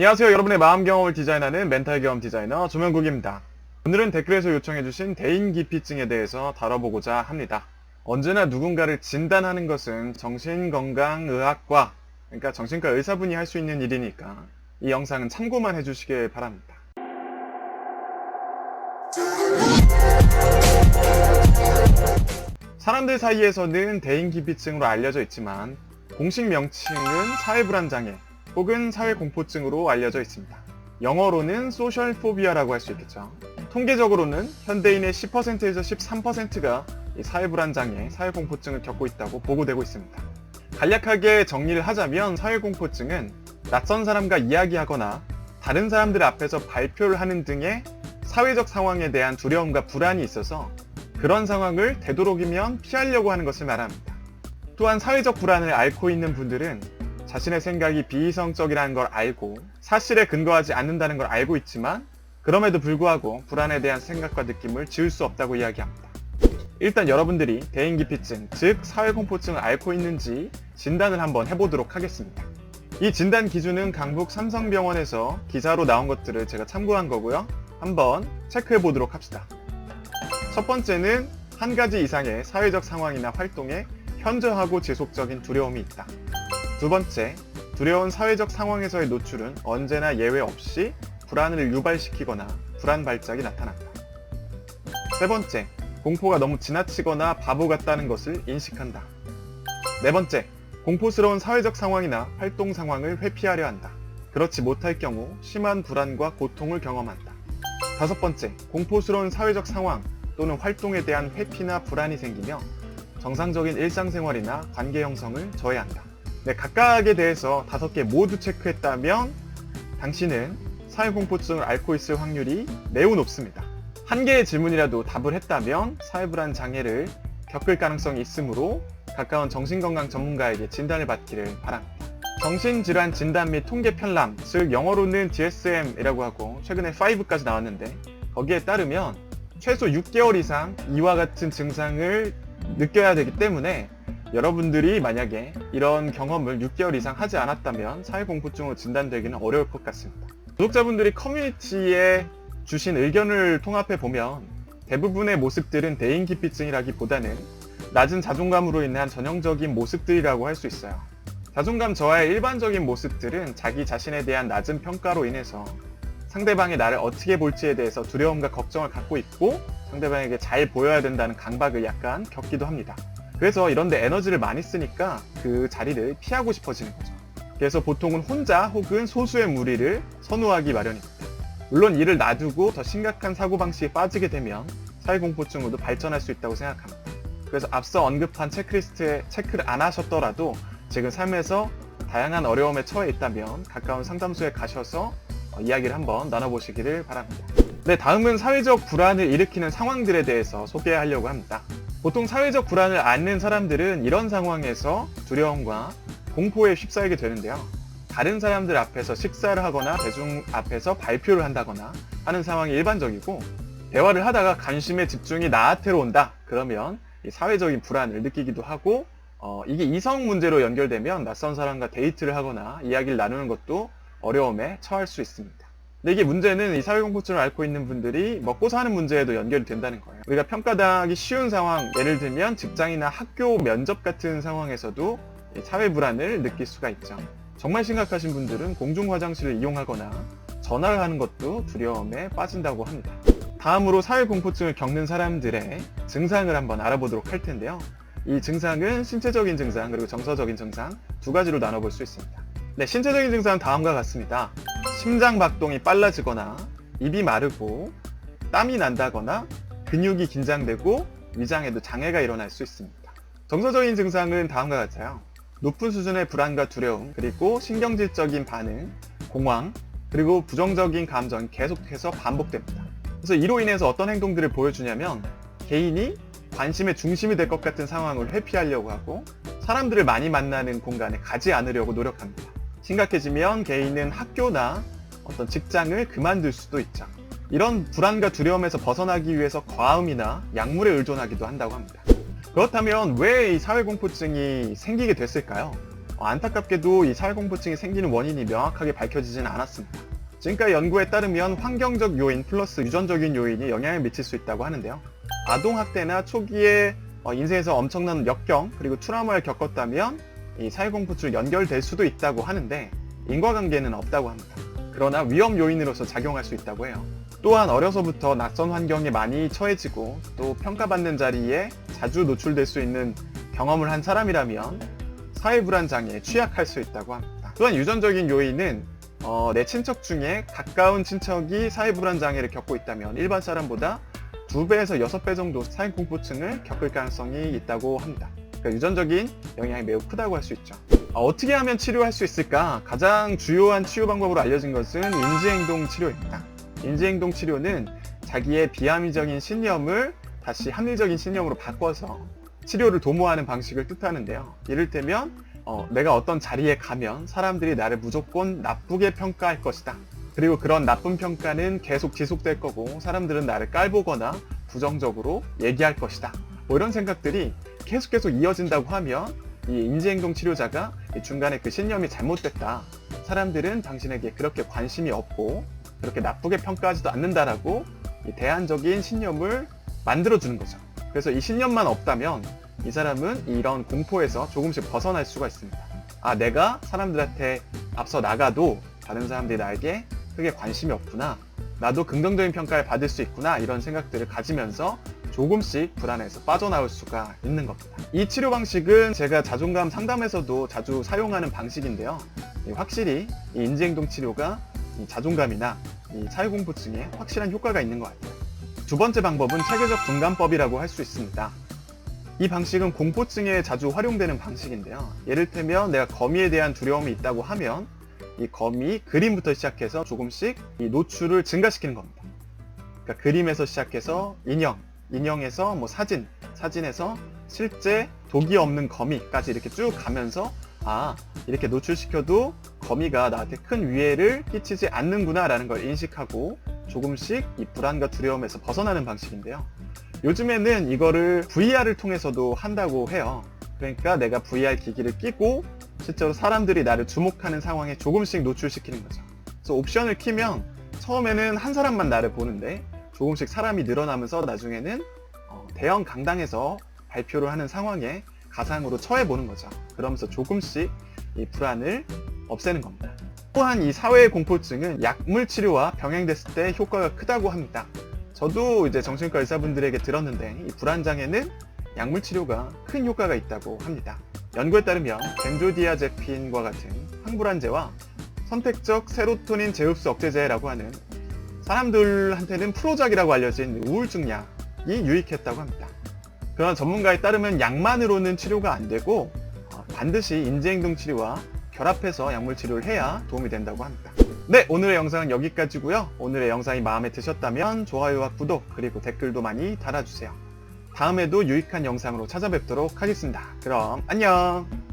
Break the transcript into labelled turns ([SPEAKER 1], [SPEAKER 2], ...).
[SPEAKER 1] 안녕하세요. 여러분의 마음 경험을 디자인하는 멘탈 경험 디자이너 조명국입니다. 오늘은 댓글에서 요청해주신 대인기피증에 대해서 다뤄보고자 합니다. 언제나 누군가를 진단하는 것은 정신건강의학과, 그러니까 정신과 의사분이 할 수 있는 일이니까 이 영상은 참고만 해주시길 바랍니다. 사람들 사이에서는 대인기피증으로 알려져 있지만 공식 명칭은 사회불안장애 혹은 사회 공포증으로 알려져 있습니다. 영어로는 소셜 포비아라고 할 수 있겠죠. 통계적으로는 현대인의 10%에서 13%가 사회 불안장애, 사회 공포증을 겪고 있다고 보고되고 있습니다. 간략하게 정리를 하자면 사회 공포증은 낯선 사람과 이야기하거나 다른 사람들 앞에서 발표를 하는 등의 사회적 상황에 대한 두려움과 불안이 있어서 그런 상황을 되도록이면 피하려고 하는 것을 말합니다. 또한 사회적 불안을 앓고 있는 분들은 자신의 생각이 비이성적이라는 걸 알고 사실에 근거하지 않는다는 걸 알고 있지만 그럼에도 불구하고 불안에 대한 생각과 느낌을 지울 수 없다고 이야기합니다. 일단 여러분들이 대인기피증, 즉 사회공포증을 앓고 있는지 진단을 한번 해보도록 하겠습니다. 이 진단 기준은 강북 삼성병원에서 기사로 나온 것들을 제가 참고한 거고요. 한번 체크해 보도록 합시다. 첫 번째는 한 가지 이상의 사회적 상황이나 활동에 현저하고 지속적인 두려움이 있다. 두 번째, 두려운 사회적 상황에서의 노출은 언제나 예외 없이 불안을 유발시키거나 불안 발작이 나타난다. 세 번째, 공포가 너무 지나치거나 바보 같다는 것을 인식한다. 네 번째, 공포스러운 사회적 상황이나 활동 상황을 회피하려 한다. 그렇지 못할 경우 심한 불안과 고통을 경험한다. 다섯 번째, 공포스러운 사회적 상황 또는 활동에 대한 회피나 불안이 생기며 정상적인 일상생활이나 관계 형성을 저해한다. 네, 각각에 대해서 다섯 개 모두 체크했다면 당신은 사회공포증을 앓고 있을 확률이 매우 높습니다. 한 개의 질문이라도 답을 했다면 사회불안 장애를 겪을 가능성이 있으므로 가까운 정신건강 전문가에게 진단을 받기를 바랍니다. 정신질환 진단 및 통계 편람, 즉 영어로는 DSM이라고 하고 최근에 5까지 나왔는데 거기에 따르면 최소 6개월 이상 이와 같은 증상을 느껴야 되기 때문에 여러분들이 만약에 이런 경험을 6개월 이상 하지 않았다면 사회공포증으로 진단되기는 어려울 것 같습니다. 구독자분들이 커뮤니티에 주신 의견을 통합해 보면 대부분의 모습들은 대인기피증이라기보다는 낮은 자존감으로 인한 전형적인 모습들이라고 할 수 있어요. 자존감 저하의 일반적인 모습들은 자기 자신에 대한 낮은 평가로 인해서 상대방이 나를 어떻게 볼지에 대해서 두려움과 걱정을 갖고 있고 상대방에게 잘 보여야 된다는 강박을 약간 겪기도 합니다. 그래서 이런데 에너지를 많이 쓰니까 그 자리를 피하고 싶어지는 거죠. 그래서 보통은 혼자 혹은 소수의 무리를 선호하기 마련입니다. 물론 이를 놔두고 더 심각한 사고방식에 빠지게 되면 사회공포증으로도 발전할 수 있다고 생각합니다. 그래서 앞서 언급한 체크리스트에 체크를 안 하셨더라도 지금 삶에서 다양한 어려움에 처해 있다면 가까운 상담소에 가셔서 어, 이야기를 한번 나눠보시기를 바랍니다. 네, 다음은 사회적 불안을 일으키는 상황들에 대해서 소개하려고 합니다. 보통 사회적 불안을 앓는 사람들은 이런 상황에서 두려움과 공포에 휩싸이게 되는데요. 다른 사람들 앞에서 식사를 하거나 대중 앞에서 발표를 한다거나 하는 상황이 일반적이고 대화를 하다가 관심의 집중이 나한테로 온다. 그러면 이 사회적인 불안을 느끼기도 하고 어, 이게 이성 문제로 연결되면 낯선 사람과 데이트를 하거나 이야기를 나누는 것도 어려움에 처할 수 있습니다. 근데 이게 문제는 이 사회공포증을 앓고 있는 분들이 먹고 사는 문제에도 연결이 된다는 거예요. 우리가 평가당하기 쉬운 상황, 예를 들면 직장이나 학교 면접 같은 상황에서도 이 사회 불안을 느낄 수가 있죠. 정말 심각하신 분들은 공중 화장실을 이용하거나 전화를 하는 것도 두려움에 빠진다고 합니다. 다음으로 사회 공포증을 겪는 사람들의 증상을 한번 알아보도록 할 텐데요. 이 증상은 신체적인 증상 그리고 정서적인 증상 두 가지로 나눠볼 수 있습니다. 네, 신체적인 증상은 다음과 같습니다. 심장 박동이 빨라지거나 입이 마르고 땀이 난다거나 근육이 긴장되고 위장에도 장애가 일어날 수 있습니다. 정서적인 증상은 다음과 같아요. 높은 수준의 불안과 두려움, 그리고 신경질적인 반응, 공황, 그리고 부정적인 감정이 계속해서 반복됩니다. 그래서 이로 인해서 어떤 행동들을 보여주냐면 개인이 관심의 중심이 될 것 같은 상황을 회피하려고 하고 사람들을 많이 만나는 공간에 가지 않으려고 노력합니다. 심각해지면 개인은 학교나 어떤 직장을 그만둘 수도 있죠. 이런 불안과 두려움에서 벗어나기 위해서 과음이나 약물에 의존하기도 한다고 합니다. 그렇다면 왜 이 사회공포증이 생기게 됐을까요? 어, 안타깝게도 이 사회공포증이 생기는 원인이 명확하게 밝혀지진 않았습니다. 지금까지 연구에 따르면 환경적 요인 플러스 유전적인 요인이 영향을 미칠 수 있다고 하는데요. 아동학대나 초기에 어, 인생에서 엄청난 역경 그리고 트라우마를 겪었다면 이 사회공포증 연결될 수도 있다고 하는데 인과관계는 없다고 합니다. 그러나 위험 요인으로서 작용할 수 있다고 해요. 또한 어려서부터 낯선 환경에 많이 처해지고 또 평가받는 자리에 자주 노출될 수 있는 경험을 한 사람이라면 사회불안 장애에 취약할 수 있다고 합니다. 또한 유전적인 요인은 어, 내 친척 중에 가까운 친척이 사회불안 장애를 겪고 있다면 일반 사람보다 2배에서 6배 정도 사회공포증을 겪을 가능성이 있다고 합니다. 그러니까 유전적인 영향이 매우 크다고 할 수 있죠. 어, 어떻게 하면 치료할 수 있을까? 가장 주요한 치유 방법으로 알려진 것은 인지행동 치료입니다. 인지행동 치료는 자기의 비합리적인 신념을 다시 합리적인 신념으로 바꿔서 치료를 도모하는 방식을 뜻하는데요. 이를테면 어, 내가 어떤 자리에 가면 사람들이 나를 무조건 나쁘게 평가할 것이다. 그리고 그런 나쁜 평가는 계속 지속될 거고 사람들은 나를 깔보거나 부정적으로 얘기할 것이다. 뭐 이런 생각들이 계속 계속 이어진다고 하면 이 인지행동 치료자가 이 중간에 그 신념이 잘못됐다. 사람들은 당신에게 그렇게 관심이 없고 그렇게 나쁘게 평가하지도 않는다라고 이 대안적인 신념을 만들어주는 거죠. 그래서 이 신념만 없다면 이 사람은 이런 공포에서 조금씩 벗어날 수가 있습니다. 아, 내가 사람들한테 앞서 나가도 다른 사람들이 나에게 크게 관심이 없구나. 나도 긍정적인 평가를 받을 수 있구나. 이런 생각들을 가지면서 조금씩 불안에서 빠져나올 수가 있는 겁니다. 이 치료 방식은 제가 자존감 상담에서도 자주 사용하는 방식인데요. 이 확실히 이 인지행동 치료가 이 자존감이나 이 사회공포증에 확실한 효과가 있는 것 같아요. 두 번째 방법은 체계적 분간법이라고 할 수 있습니다. 이 방식은 공포증에 자주 활용되는 방식인데요. 예를 들면 내가 거미에 대한 두려움이 있다고 하면 이 거미 그림부터 시작해서 조금씩 이 노출을 증가시키는 겁니다. 그러니까 그림에서 시작해서 인형, 인형에서 뭐 사진, 사진에서 실제 독이 없는 거미까지 이렇게 쭉 가면서 아 이렇게 노출시켜도 거미가 나한테 큰 위해를 끼치지 않는구나라는 걸 인식하고 조금씩 이 불안과 두려움에서 벗어나는 방식인데요. 요즘에는 이거를 VR을 통해서도 한다고 해요. 그러니까 내가 VR 기기를 끼고 실제로 사람들이 나를 주목하는 상황에 조금씩 노출시키는 거죠. 그래서 옵션을 키면 처음에는 한 사람만 나를 보는데 조금씩 사람이 늘어나면서 나중에는 어, 대형 강당에서 발표를 하는 상황에 가상으로 처해 보는 거죠. 그러면서 조금씩 이 불안을 없애는 겁니다. 또한 이 사회 공포증은 약물 치료와 병행됐을 때 효과가 크다고 합니다. 저도 이제 정신과 의사분들에게 들었는데 이 불안 장애는 약물 치료가 큰 효과가 있다고 합니다. 연구에 따르면 벤조디아제핀과 같은 항불안제와 선택적 세로토닌 재흡수 억제제라고 하는 사람들한테는 프로작이라고 알려진 우울증 약이 유익했다고 합니다. 그러나 전문가에 따르면 약만으로는 치료가 안 되고 어, 반드시 인지행동 치료와 결합해서 약물 치료를 해야 도움이 된다고 합니다. 네, 오늘의 영상은 여기까지고요. 오늘의 영상이 마음에 드셨다면 좋아요와 구독 그리고 댓글도 많이 달아주세요. 다음에도 유익한 영상으로 찾아뵙도록 하겠습니다. 그럼 안녕!